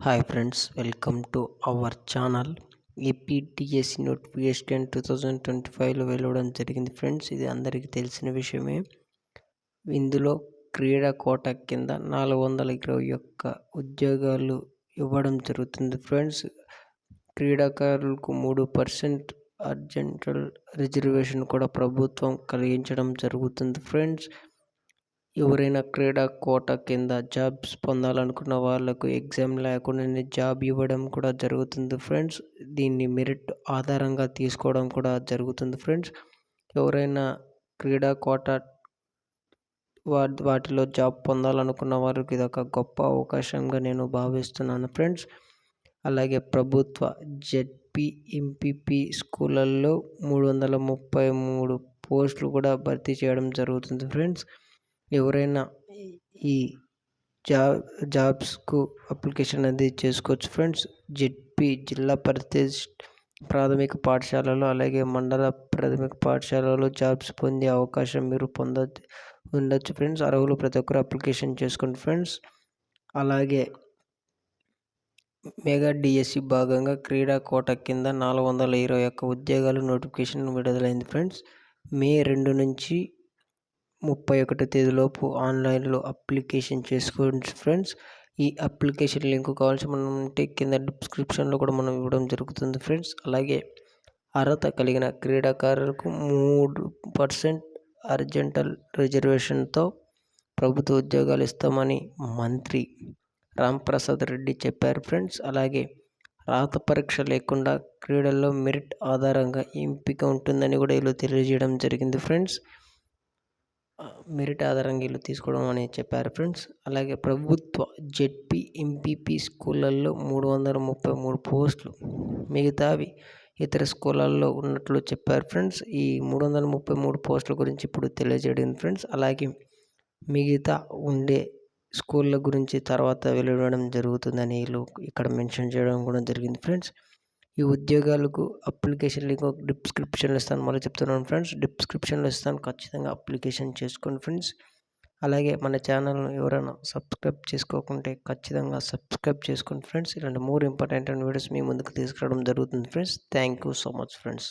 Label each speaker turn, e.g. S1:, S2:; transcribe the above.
S1: Hi friends welcome to our channel APTSC notification two thousand twenty ఫైవ్లో వెళ్ళడం జరిగింది friends ఇది అందరికీ తెలిసిన విషయమే. ఇందులో క్రీడా కోట కింద నాలుగు వందల ఇరవై ఒక్క ఉద్యోగాలు ఇవ్వడం జరుగుతుంది ఫ్రెండ్స్ క్రీడాకారులకు మూడు పర్సెంట్ అర్జెంటల్ రిజర్వేషన్ కూడా ప్రభుత్వం కలిగించడం జరుగుతుంది ఫ్రెండ్స్ ఎవరైనా క్రీడా కోట కింద జాబ్స్ పొందాలనుకున్న వాళ్ళకు ఎగ్జామ్ లేకుండానే జాబ్ ఇవ్వడం కూడా జరుగుతుంది ఫ్రెండ్స్. దీన్ని మెరిట్ ఆధారంగా తీసుకోవడం కూడా జరుగుతుంది ఫ్రెండ్స్. ఎవరైనా క్రీడా కోట వా వాటిలో జాబ్ పొందాలనుకున్న వారికి ఇది ఒక గొప్ప అవకాశంగా నేను భావిస్తున్నాను ఫ్రెండ్స్. అలాగే ప్రభుత్వ జెడ్పీ ఎంపీపీ స్కూళ్ళల్లో మూడు వందల ముప్పై మూడు పోస్టులు కూడా భర్తీ చేయడం జరుగుతుంది ఫ్రెండ్స్. ఎవరైనా ఈ జాబ్ జాబ్స్కు అప్లికేషన్ అనేది చేసుకోవచ్చు. ఫ్రెండ్స్ జెడ్పీ జిల్లా పరిషత్ ప్రాథమిక పాఠశాలలో అలాగే మండల ప్రాథమిక పాఠశాలలో జాబ్స్ పొందే అవకాశం మీరు పొంద ఉండొచ్చు. ఫ్రెండ్స్ అర్హులు ప్రతి ఒక్కరు అప్లికేషన్ చేసుకోండి. ఫ్రెండ్స్ అలాగే మెగా డిఎస్సి భాగంగా క్రీడా కోట కింద నాలుగు వందల ఇరవై ఒక్క ఉద్యోగాలు నోటిఫికేషన్ విడుదలైంది. ఫ్రెండ్స్ మే రెండు నుంచి ముప్పై ఒకటో తేదీలోపు ఆన్లైన్లో అప్లికేషన్ చేసుకోండి ఫ్రెండ్స్. ఈ అప్లికేషన్ లింక్ కావాల్సి మనం ఉంటే కింద డిస్క్రిప్షన్లో కూడా మనం ఇవ్వడం జరుగుతుంది ఫ్రెండ్స్. అలాగే అర్హత కలిగిన క్రీడాకారులకు మూడు పర్సెంట్ అర్జెంటల్ రిజర్వేషన్తో ప్రభుత్వ ఉద్యోగాలు ఇస్తామని మంత్రి రాంప్రసాద్ రెడ్డి చెప్పారు ఫ్రెండ్స్. అలాగే రాత పరీక్ష లేకుండా క్రీడల్లో మెరిట్ ఆధారంగా ఎంపిక ఉంటుందని కూడా వీళ్ళు తెలియజేయడం జరిగింది ఫ్రెండ్స్. మెరిట్ ఆధారంగా వీళ్ళు తీసుకోవడం అని చెప్పారు ఫ్రెండ్స్. అలాగే ప్రభుత్వ జెడ్పీ ఎంపీపీ స్కూళ్ళల్లో మూడు వందల ముప్పై మూడు పోస్టులు మిగతావి ఇతర స్కూళ్ళల్లో ఉన్నట్లు చెప్పారు ఫ్రెండ్స్. ఈ మూడు వందల ముప్పై మూడు పోస్టుల గురించి ఇప్పుడు తెలియజేయడం ఫ్రెండ్స్. అలాగే మిగతా ఉండే స్కూళ్ళ గురించి తర్వాత వెలువడడం జరుగుతుందని వీళ్ళు ఇక్కడ మెన్షన్ చేయడం కూడా జరిగింది ఫ్రెండ్స్. ఈ ఉద్యోగాలకు అప్లికేషన్ లింక్ డిస్క్రిప్షన్లో ఇస్తాను. మళ్ళీ చెప్తున్నాను ఫ్రెండ్స్ డిస్క్రిప్షన్లో ఇస్తాను. ఖచ్చితంగా అప్లికేషన్ చేసుకోండి ఫ్రెండ్స్. అలాగే మన ఛానల్ను ఎవరైనా సబ్స్క్రైబ్ చేసుకోకుంటే ఖచ్చితంగా సబ్స్క్రైబ్ చేసుకోండి ఫ్రెండ్స్. ఇలాంటి మోర్ ఇంపార్టెంట్ వీడియోస్ మీ ముందుకు తీసుకురావడం జరుగుతుంది friends. Thank you so much friends.